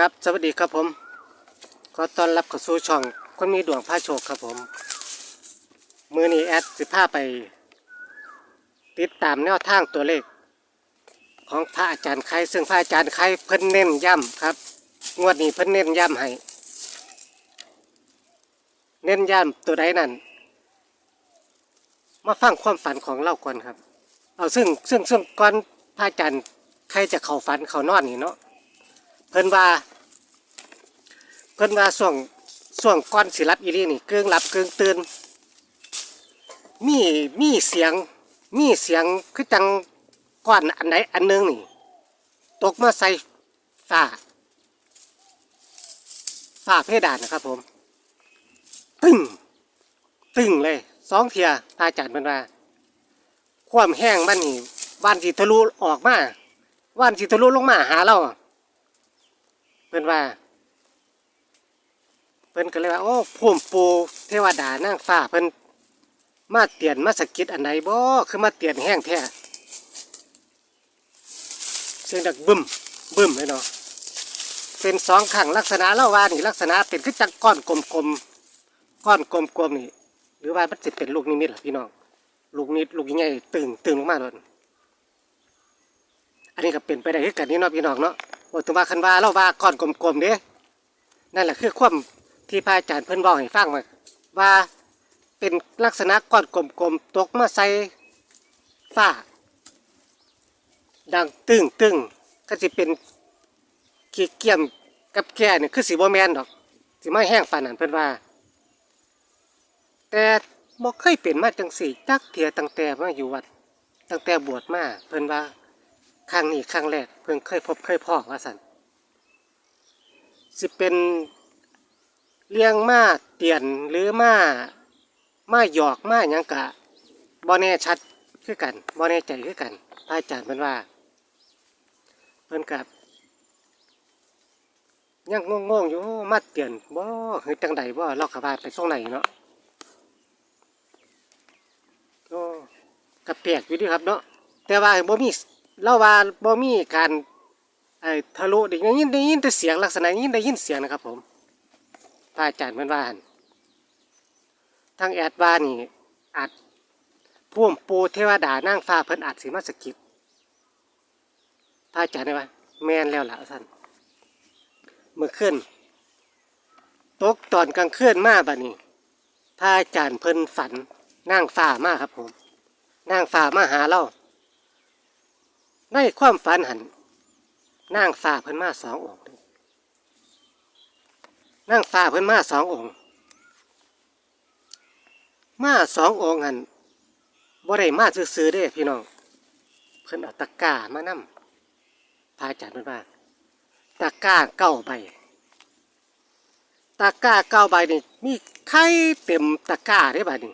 ครับสวัสดีครับผม ขอต้อนรับเข้าสู่ช่องคนมีดวงพระโชคครับผม มือนี้แอดสิพาไป ติดตามแนวทางตัวเลข ของพระอาจารย์ไข่ซึ่งพระอาจารย์ไข่เพิ่นเน้นย้ำครับ งวดนี้เพิ่นเน้นย้ำให้ เน้นย้ำตัวใดนั่น มาฟังความฝันของเล่าก่อนครับ เอาซึ่งซึ่งซึ่งก่อนพระอาจารย์ใครจะเข้าฝันเข้านอนนี่เนาะ เพิ่นว่าเพิ่นว่าส่วงส่วงก้อนสิรับอีหลีนี่เกิงหลับเกิงตื่นมีมีเสียง มีเสียงคือจังก้อนอันไหนอันหนึงนี่ ตกมาใส่ฝ้าฝ้าเพดานนะครับผม ตึ้งตึ้งเลยสองเทียพระอาจารย์เพิ่นว่า ความแห้งมันนี่วานสิทะลุออกมาว่านสิทะลุลงมาหาเรา พิ่นว่า เพิ่นก็เลยว่า โอ้พุ่มปูเทวดานางฟ้าเพิ่นมาเตียนมาสกิดอันไหนบ่คือมาเตียนแห้งแท้เสียงดักบึ้มบึ้มเลยเนาะเป็นสองขังลักษณะเล่าว่านี่ลักษณะเป็นคือจังก้อนกลมๆก้อนกลมๆนี่ หรือว่ามันสิเป็นลูกนิมิตล่ะพี่น้องลูกนิดลูกใหญ่ตึงตึงลงมาโดนอันนี้ก็เป็นไปได้คือกันนี่เนาะพี่น้องเนาะ ว่าถึงว่าคันว่าเล่าว่าก้อนกลมๆเด้นั่นแหละคือความที่พระอาจารย์เพิ่นบอกให้ฟังมาว่าเป็นลักษณะก้อนกลมๆตกมาใส่ฝ้า ดังตึ้งตึ้งก็สิเป็นขี้เกียมกับแก่เนี่ยคือสีบ่แมนดอกสิมาแห้งปานนั้นเพิ่นว่า แต่บ่เคยเป็นมาจังสี่จักเทียตั้งแต่มาอยู่วัด ตั้งแต่บวชมาเพิ่นว่า ครั้งนี้ครั้งแรกเพิ่งเคยพบเคยพ้อว่าซั่นสิเป็นเลี้ยงมาเตียนหรือมามาหยอกมาหยังกะบ่แน่ชัดคือกันบ่แน่ใจคือกันพระอาจารย์เพิ่นว่าเพิ่นกับยังงงๆอยู่มาเตียนบ่คือจังใดบ่เราก็ว่าไปส่งไหนเนาะโอ้กระเปียกอยู่ดีครับเนาะแต่ว่าบ่มี เราว่าบ่มีการไอ้ทะลุได้ยินได้ยินแต่เสียงลักษณะนี้ได้ยินเสียงนะครับ ผมพระอาจารย์เพิ่นว่านทางแอดว่านี่อาจพ่วมปูเทวดานางฟ้าเพิ่นอาจสิมาสกิดพระอาจารย์ได้ว่าแม่นแล้วล่ะท่านเมื่อคืนตกตอนกลางคืนมาบัดนี้พระอาจารย์เพิ่นฝันนางฟ้ามาครับผมนางฟ้ามาหาเรา ในความฝันหันนางฟ้าเพิ่นมาสององค์นางฟ้าเพิ่นมาสององค์ มาสององค์หันบ่ได้มาซื่อๆเด้พี่น้อง เพิ่นเอาตะกร้ามานำพาจารย์เพิ่นว่าตะกร้าเก้าใบตะกร้าเก้าใบนี่มีไข่เต็มตะกร้าเด้บัดนี้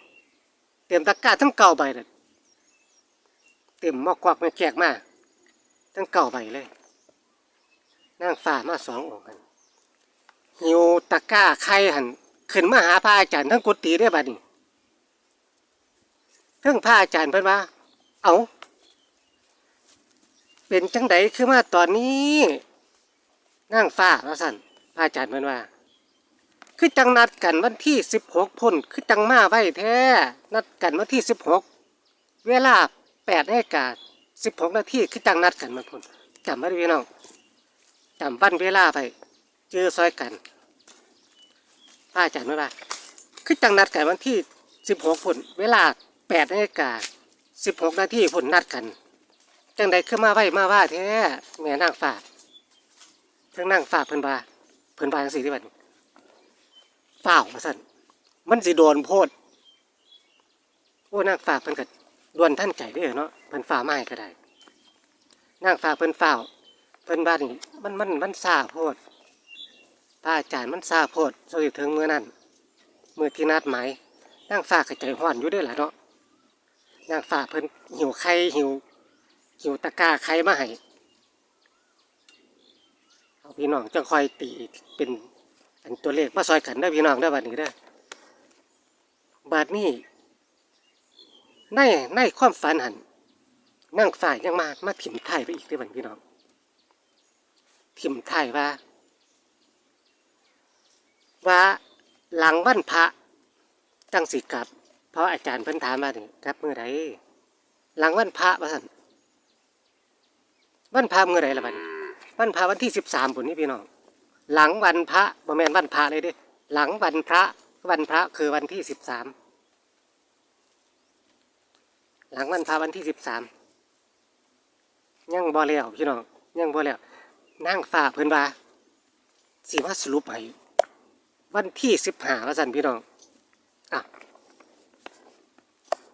เต็มตะกร้าทั้งเก้าใบเลยเต็มมอกกวักแม่แขกมา ทั้งเก้าใบเลยนางฟ้ามาสององค์กันหิวตะก้าไข่หันขึ้นมาหาพระอาจารย์ทั้งกุฏิได้บัดนี้ทั้งพระอาจารย์เพิ่นว่า เอาเป็นจังไดคือมาตอนนี้นางฟ้าว่าสั่นพระอาจารย์เพิ่นว่า คือจังนัดกันวันที่สิบหกพ่นคือจังมาไว้แท้ นัดกันวันที่สิบหกเวลาแปดนาฬิกา สิบหกนาทีคือจังนัดกันมาพ่นจำไว้ด้วยพี่น้องจำวันเวลาไปเจอซอยกันพระอาจารย์ว่าคือจังนัดกันวันที่สิบหกผลเวลาแปดนาฬิกาสิบหกนาทีผลนัดกันจังใดคือมาไหวมาว่าแท้แม่นางฟ้าเทั้งนางฟ้าเพิ่นว่าเพิ่นว่าจังสี่ที่บัดนี้ฝ้ามาสั่นมันสิโดนโพดโอ้นางฟ้าเพิ่นก็ดวนท่านใจเด้อเนาะ เพิ่นฟ้าไม้ก็ได้นางฟ้าเพิ่นฝ้าเพิ่นว่านี่มันมันมันซาโพดพระอาจารย์มันซาโพดสวยถึงเมื่อนั้นเมื่อที่นัดหมายนางฟ้ากระใจห้อนอยู่ด้วยล่ะเนาะนางฟ้าเพิ่นหิวไข่หิวหิวตะกาไข่มาให้เอาพี่น้องจังคอยตีเป็นอันตัวเลขมาซอยกันได้พี่น้องได้บัดนี้ได้บาดนี้ในในความฝันหัน นางฟ้ายยังมา มาถิ่มไทยไปอีกด้อบันพี่น้องทิมถ่ายว่า ว่าหลังวันพระจังสิกลับ เพราะอาจารย์เพิ่นถามมาถึงกลับเมื่อใดหลังวันพระว่าซั่นวันพระเมื่อใดล่ะบัดนี้วันพระวันที่สิบสามปุ่นนี้พี่น้อง หลังวันพระบ่แมนวันพระเลยเด้หลังวันพระวันพระคือวันที่สิบสามหลังวันพระวันที่สิบสาม ยังบ่แล้วพี่น้องยังบ่แล้วนั่งฟ้าเพิ่นว่าสิมาสรุปให้วันที่สิบห้าว่าซั่นพี่น้องอะ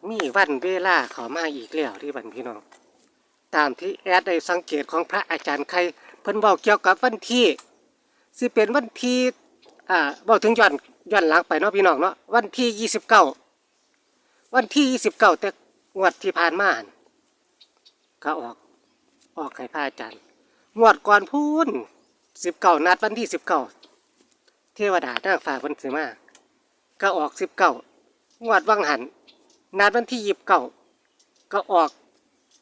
มีวันเวลาเขามาอีกแล้วที่บันพี่น้อง ตามที่แอดได้สังเกตของพระอาจารย์ใครเพิ่นบอกเกี่ยวกับวันที่สิเป็นวันที่อ่าบอกถึงย้อนย้อนหลังไปเนาะพี่น้องเนาะวันที่ยี่สิบเก้าวันที่ยี่สิบเก้าแต่งวดที่ผ่านมาหั่นก็ออก ออกให้พระอาจารย์งวดก่อนพูนสิบเก้านัดวันที่สิบเก้าเทวดานางฟ้าเพิ่นสิมา ก็ออกสิบเก้างวดวังหัน นัดวันที่ยีิบเก้าก็ออก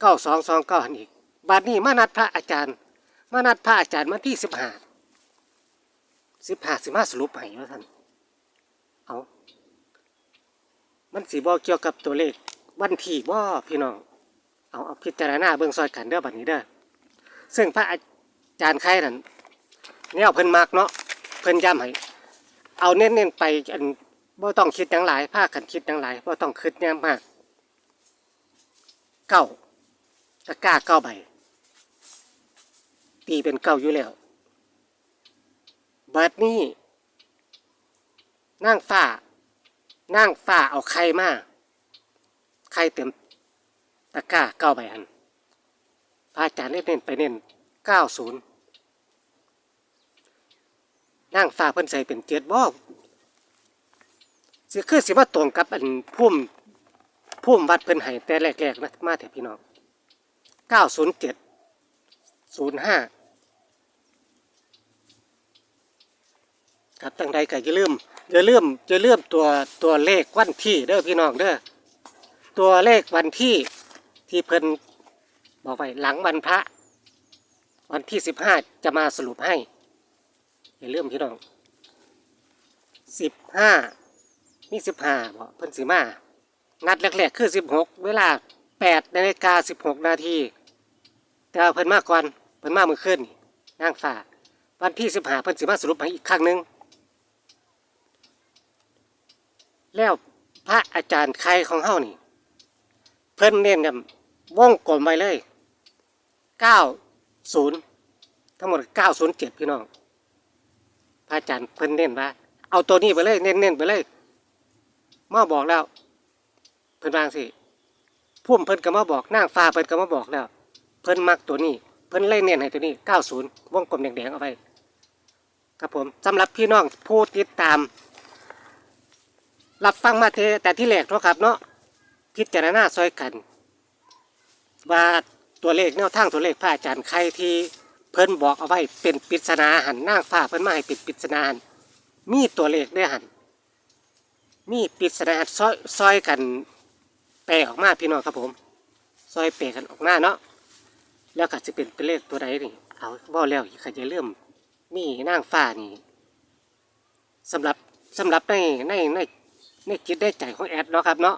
เก้าสองสองเก้าหันอีกบัดนี้มานัดพระอาจารย์ มานัดพระอาจารย์วันที่สิบห้าสิบห้าสิมาสรุปให้ว่าท่านเอามันสีบอเกี่ยวกับตัวเลขวันที่บ่พี่น้อง เอาเอาพิจารณาเบื้องซอยกันเด้อบัดนี้เด้อซึ่งพระอาจารย์ใครนั่นแนวเพิ่นมากเนาะเพิ่นย้ำให้เอาเน้นๆไปอันบ่ต้องคิดยังหลายภาคกันคิดยังหลายบ่ต้องคิดหยังมากเก้าตะกร้าเก้าใบตีเป็นเก้าอยู่แล้วบัดนี้นั่งฝ้านั่งฝ้าเอาไข่มาไข่เต็ม ตะกร้าเก้าใบอันพระอาจารย์เน้นไปเน้นเก้าศูนย์นั่งฝ้าเพิ่นใส่เป็นเจ็ดบ่สิคือสิมาตรงกับอันพุ่มพุ่มวัดเพิ่นให้แต่แรกๆนะมาแต่พี่น้องเก้าศูนย์เจ็ดศูนย์ห้าครับตั้งใดก็อย่าลืมอย่าลืมอย่าลืมตัวตัวเลขวันที่เด้อพี่น้องเด้อตัวเลขวันที่ ที่เพิ่นบอกไว้หลังวันพระ วันที่สิบห้าจะมาสรุปให้ อย่าลืมพี่น้องสิบห้ามีสิบห้าบอกเพิ่นสิมา นัดแรกๆคือสิบหกเวลาแปดนาฬิกาสิบหกนาทีแต่ว่าเพิ่นมากก่อนเพิ่นมาเมื่อคืนนี่งฟ้าวันที่สิบห้าเพิ่นสิมาสรุปให้อีกครั้งหนึ่งแล้วพระอาจารย์ใครของเฮานี่ เพิ่นเน้นกัน วงกลมไว้เลยเก้าศูนย์ทั้งหมดเก้าศูนย์เจ็ดพี่น้องพระอาจารย์เพิ่นเน้นว่า เอาตัวนี้ไปเลย เน้นๆไปเลยมาบอกแล้ว เพิ่นวางสิพุ่มเพิ่นก็มาบอกนางฟ้าเพิ่นก็มาบอกแล้ว เพิ่นมักตัวนี้ เพิ่นเล่นเน้นให้ตัวนี้90วงกลมแดงๆเอาไว้ครับผมสำหรับพี่น้องผู้ติดตาม รับฟังมาเทแต่ที่แรกเนาะครับเนาะพิจารณาซอยกัน ว่าตัวเลขแนวทางตัวเลขพระอาจารย์ใครที่เพิ่นบอกเอาไว้เป็นปริศนาหันนางฟ้าเพิ่นมาให้เป็นปริศนาหันมีตัวเลขได้หันมีปริศนาซอยซอยกันแปลออกมาพี่น้องครับผม ซอยแปลกันออกมาเนาะแล้วก็จะเป็นเป็นเลขตัวใดนี่เอาว่าแล้วอย่าจะเริ่มมีนางฟ้านี่สำหรับสำหรับในในในในจิตได้ใจของแอดเนาะครับเนาะ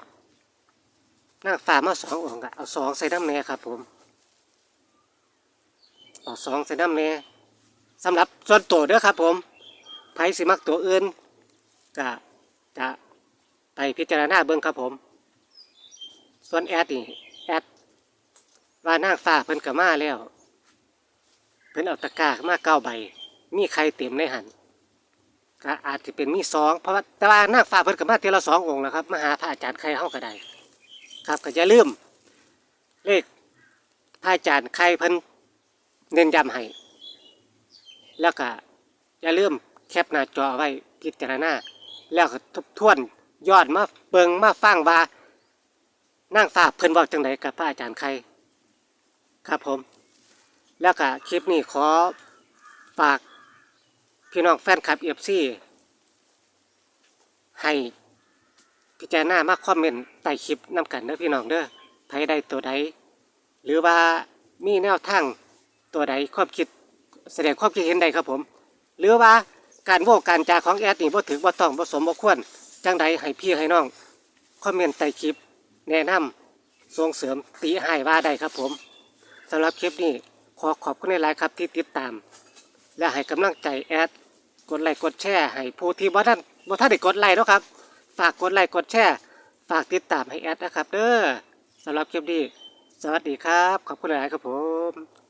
นางฟ้ามาสององค์ก็เอาสองใส่น้ำแน่ครับ ผมเอาสองใส่น้ำแน่สำหรับส่วนตัวเด้อครับ ผมไผสิมักตัวอื่นก็จะไปพิจารณาเบิ่งครับผม ส่วนแอดนี่แอดว่านางฟ้าเพิ่นก็มาแล้ว เพิ่นเอาตะกร้ามาเก้าใบ มีใครเต็มในหันก็อาจจะเป็นมีสองเพราะว่าแต่ว่านางฟ้าเพิ่นก็มาเทละสององค์แล้วครับมาหาพระอาจารย์ใครเฮาก็ได้ ครับก็อย่าลืม เลขพระอาจารย์ใครเพิ่นเน้นย้ำให้แล้วก็อย่าลืมแคปหน้าจอไว้พิจารณาแล้วก็ทบทวนยอดมาเบิงมาฟังว่านั่งฝากเพิ่นบอกจังไดกับพระอาจารย์ใครครับผม แล้วก็คลิปนี้ขอฝากพี่น้องแฟนคลับเอฟซีให้ พิจารณามาคอมเมนต์ใต้คลิปนำกันเด้อพี่น้องเด้อไผได้ตัวใดหรือว่ามีแนวทางตัวใดความคิดแสดงความคิดเห็นใดครับผม หรือว่าการโวการจาของแอดนี่บ่ถึงบ่ต้องบ่สมบ่ควรจังใดให้พี่ให้น้องคอมเมนต์ใต้คลิป แนะนำส่งเสริมตีให้ว่าได้ครับผมสำหรับคลิปนี้ขอขอบคุณในหลายครับที่ติดตาม และให้กำลังใจแอดกดไลค์กดแชร์ให้ผู้ที่บ่ท่านบ่ท่านได้กดไลค์นะครับ ฝากกดไลค์กดแชร์ฝากติดตามให้แอดนะครับเด้อสำหรับคลิปนี้ สวัสดีครับ ขอบคุณหลายครับผม